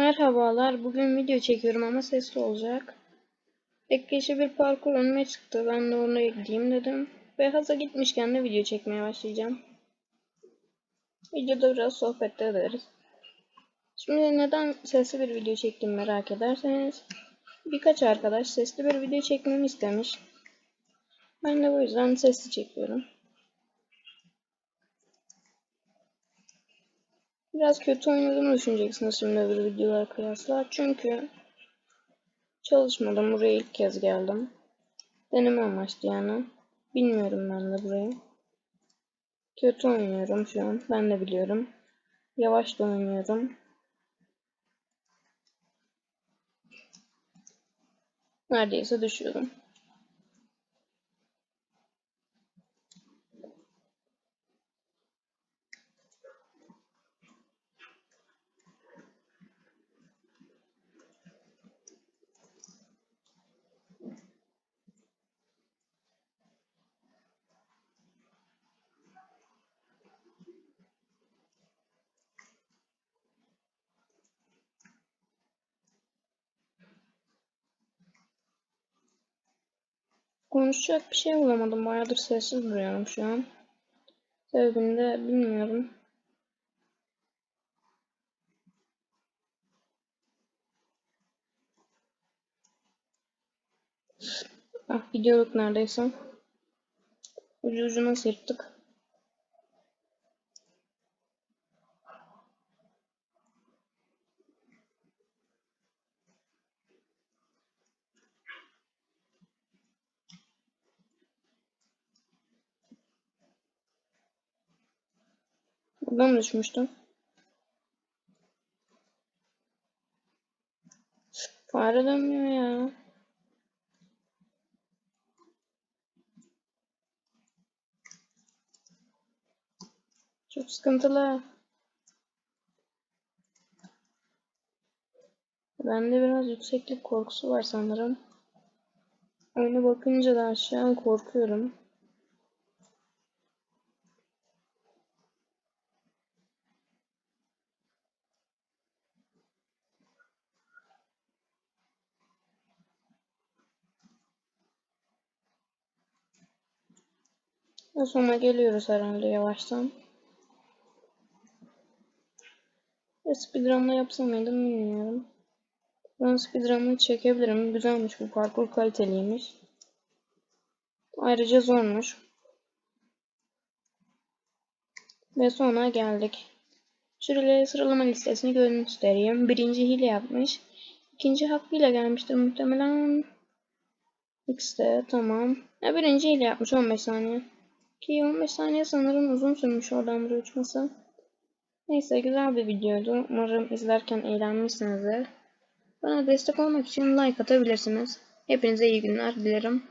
Merhabalar, bugün video çekiyorum ama sesli olacak. Ekleşi bir parkur önüme çıktı, ben de oraya gideyim dedim. Ve haza gitmişken de video çekmeye başlayacağım. Videoda biraz sohbet de ederiz. Şimdi neden sesli bir video çektim merak ederseniz, birkaç arkadaş sesli bir video çekmemi istemiş. Ben de bu yüzden sesli çekiyorum. Biraz kötü oynadığımı düşüneceksiniz şimdi öbür videolar kıyasla. Çünkü çalışmadım. Buraya ilk kez geldim. Deneme amaçlı yani. Bilmiyorum ben de burayı. Kötü oynuyorum şu an. Ben de biliyorum. Yavaş da oynuyorum. Neredeyse düşüyordum. Konuşacak bir şey bulamadım. Bayağıdır sessiz duruyorum şu an. Sebebini de bilmiyorum. Ah gidiyorduk neredeyse. Ucu ucuna sırttık. Buradan düşmüştüm. Fare dönmüyor ya. Çok sıkıntılı. Bende biraz yükseklik korkusu var sanırım. Oyuna bakınca da aşağı korkuyorum. Ve sona geliyoruz herhalde yavaştan. Ve speedrun'la yapsam mıydım bilmiyorum. Ben speedrun'ı çekebilirim. Güzelmiş bu parkur kaliteliymiş. Ayrıca zormuş. Ve sona geldik. Şöyle sıralama listesini göstereyim. Birinci hile yapmış. İkinci hakkıyla gelmiştir muhtemelen. X'de tamam. Ya birinci hile yapmış 15 saniye. Ki 15 saniye sanırım uzun sürmüş oradan buraya uçması. Neyse güzel bir videoydu. Umarım izlerken eğlenmişsinizdir. Bana destek olmak için like atabilirsiniz. Hepinize iyi günler dilerim.